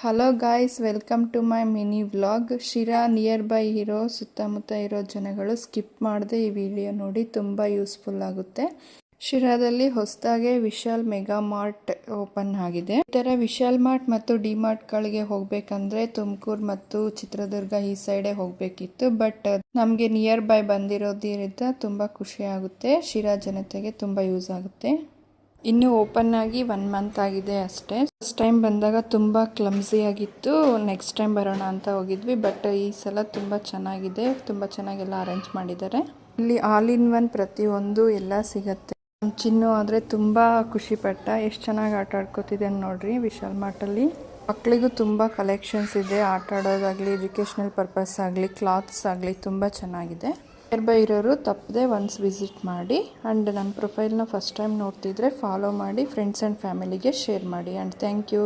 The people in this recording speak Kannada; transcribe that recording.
Hello guys welcome to my mini vlog Sira nearby ಇರೋ, ಸುತ್ತಮುತ್ತ ಇರೋ ಜನಗಳು ಸ್ಕಿಪ್ ಮಾಡದೆ ಈ ವಿಡಿಯೋ ನೋಡಿ ತುಂಬ ಯೂಸ್ಫುಲ್ ಆಗುತ್ತೆ. ಶಿರಾದಲ್ಲಿ ಹೊಸದಾಗೆ ವಿಶಾಲ್ ಮೆಗಾ ಮಾರ್ಟ್ ಓಪನ್ ಆಗಿದೆ. ಈ ಥರ ವಿಶಾಲ್ ಮಾರ್ಟ್ ಮತ್ತು ಡಿ ಮಾರ್ಟ್ಗಳಿಗೆ ಹೋಗ್ಬೇಕಂದ್ರೆ ತುಮಕೂರು ಮತ್ತು ಚಿತ್ರದುರ್ಗ ಈ ಸೈಡೇ ಹೋಗಬೇಕಿತ್ತು. ಬಟ್ ನಮಗೆ ನಿಯರ್ ಬೈ ಬಂದಿರೋದ್ರಿಂದ ತುಂಬ ಖುಷಿ ಆಗುತ್ತೆ. ಶಿರಾ ಜನತೆಗೆ ತುಂಬ ಯೂಸ್ ಆಗುತ್ತೆ. ಇನ್ನು ಓಪನ್ ಆಗಿ ಒನ್ ಮಂತ್ ಆಗಿದೆ ಅಷ್ಟೇ. ಫಸ್ಟ್ ಟೈಮ್ ಬಂದಾಗ ತುಂಬ ಕ್ಲಮ್ಸಿ ಆಗಿತ್ತು. ನೆಕ್ಸ್ಟ್ ಟೈಮ್ ಬರೋಣ ಅಂತ ಹೋಗಿದ್ವಿ ಬಟ್ ಈ ಸಲ ತುಂಬ ಚೆನ್ನಾಗಿದೆ. ತುಂಬ ಚೆನ್ನಾಗೆಲ್ಲ ಅರೇಂಜ್ ಮಾಡಿದ್ದಾರೆ. ಇಲ್ಲಿ ಆಲ್ ಇನ್ ಒನ್ ಪ್ರತಿಯೊಂದು ಎಲ್ಲ ಸಿಗತ್ತೆ. ಚಿನ್ನು ಆದರೆ ತುಂಬ ಖುಷಿ ಪಟ್ಟ. ಎಷ್ಟು ಚೆನ್ನಾಗಿ ಆಟ ಆಡ್ಕೋತಿದೆ ನೋಡ್ರಿ ವಿಶಾಲ್ ಮಾರ್ಟಲ್ಲಿ ಮಕ್ಕಳಿಗೂ ತುಂಬ ಕಲೆಕ್ಷನ್ಸ್ ಇದೆ. ಆಟ ಆಡೋದಾಗಲಿ ಎಜುಕೇಷ್ನಲ್ ಪರ್ಪಸ್ ಆಗಲಿ ಕ್ಲಾತ್ಸ್ ಆಗಲಿ ತುಂಬ ಚೆನ್ನಾಗಿದೆ. ನಿಯರ್ ಬೈ ಇರೋರು ತಪ್ಪದೆ ಒನ್ಸ್ ವಿಸಿಟ್ ಮಾಡಿ ಆ್ಯಂಡ್ ನನ್ನ ಪ್ರೊಫೈಲ್ನ ಫಸ್ಟ್ ಟೈಮ್ ನೋಡ್ತಿದ್ರೆ ಫಾಲೋ ಮಾಡಿ ಫ್ರೆಂಡ್ಸ್ ಆ್ಯಂಡ್ ಫ್ಯಾಮಿಲಿಗೆ ಶೇರ್ ಮಾಡಿ ಆ್ಯಂಡ್ ಥ್ಯಾಂಕ್ ಯು